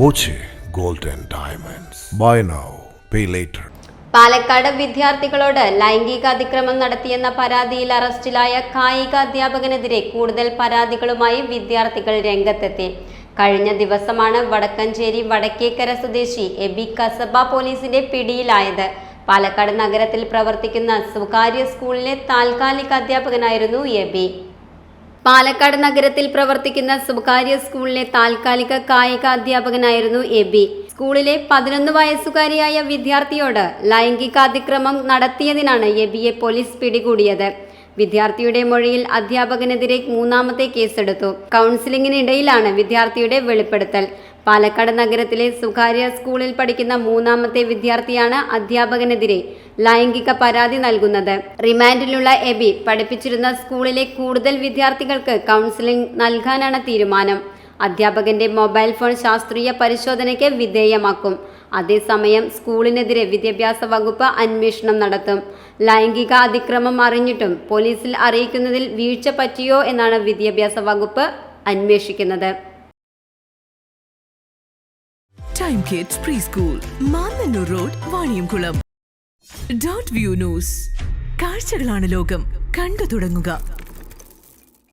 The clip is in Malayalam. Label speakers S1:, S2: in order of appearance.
S1: Boche gold and diamonds. Buy now pay later
S2: Palakkad വിദ്യാർത്ഥികളോട് ലൈംഗിക അതിക്രമം നടത്തിയെന്ന പരാതിയിൽ അറസ്റ്റിലായ കായിക അധ്യാപകനെതിരെ കൂടുതൽ പരാതികളുമായി വിദ്യാർത്ഥികൾ രംഗത്തെത്തി. കഴിഞ്ഞ ദിവസമാണ് വടക്കഞ്ചേരി വടക്കേക്കര സ്വദേശി എബി കസബ പോലീസിന്റെ പിടിയിലായത്. പാലക്കാട് നഗരത്തിൽ പ്രവർത്തിക്കുന്ന സ്വകാര്യ സ്കൂളിലെ താൽക്കാലിക അധ്യാപകനായിരുന്നു എബി. പാലക്കാട് നഗരത്തിൽ പ്രവർത്തിക്കുന്ന സ്വകാര്യ സ്കൂളിലെ താൽക്കാലിക കായിക അധ്യാപകനായിരുന്നു എബി സ്കൂളിലെ പതിനൊന്ന് വയസ്സുകാരിയായ വിദ്യാർത്ഥിയോട് ലൈംഗികാതിക്രമം നടത്തിയതിനാണ് എബിയെ പോലീസ് പിടികൂടിയത്. വിദ്യാർത്ഥിയുടെ മൊഴിയിൽ അധ്യാപകനെതിരെ മൂന്നാമത്തെ കേസെടുത്തു. കൗൺസിലിംഗിനിടയിലാണ് വിദ്യാർത്ഥിയുടെ വെളിപ്പെടുത്തൽ. പാലക്കാട് നഗരത്തിലെ സ്വകാര്യ സ്കൂളിൽ പഠിക്കുന്ന മൂന്നാമത്തെ വിദ്യാർത്ഥിയാണ് അധ്യാപകനെതിരെ ലൈംഗിക പരാതി നൽകുന്നത്. റിമാൻഡിലുള്ള എബി പഠിപ്പിച്ചിരുന്ന സ്കൂളിലെ കൂടുതൽ വിദ്യാർത്ഥികൾക്ക് കൗൺസിലിംഗ് നൽകാനാണ് തീരുമാനം. അധ്യാപകന്റെ മൊബൈൽ ഫോൺ ശാസ്ത്രീയ പരിശോധനയ്ക്ക് വിധേയമാക്കും. അതേസമയം സ്കൂളിനെതിരെ വിദ്യാഭ്യാസ വകുപ്പ് അന്വേഷണം നടത്തും. ലൈംഗിക അതിക്രമം അറിഞ്ഞിട്ടും പോലീസിൽ അറിയിക്കുന്നതിൽ വീഴ്ച പറ്റിയോ എന്നാണ് വിദ്യാഭ്യാസ വകുപ്പ് അന്വേഷിക്കുന്നത്.
S3: Time kids preschool road view news കാഴ്ചകളാണ് ലോകം. കണ്ടു തുടങ്ങുക.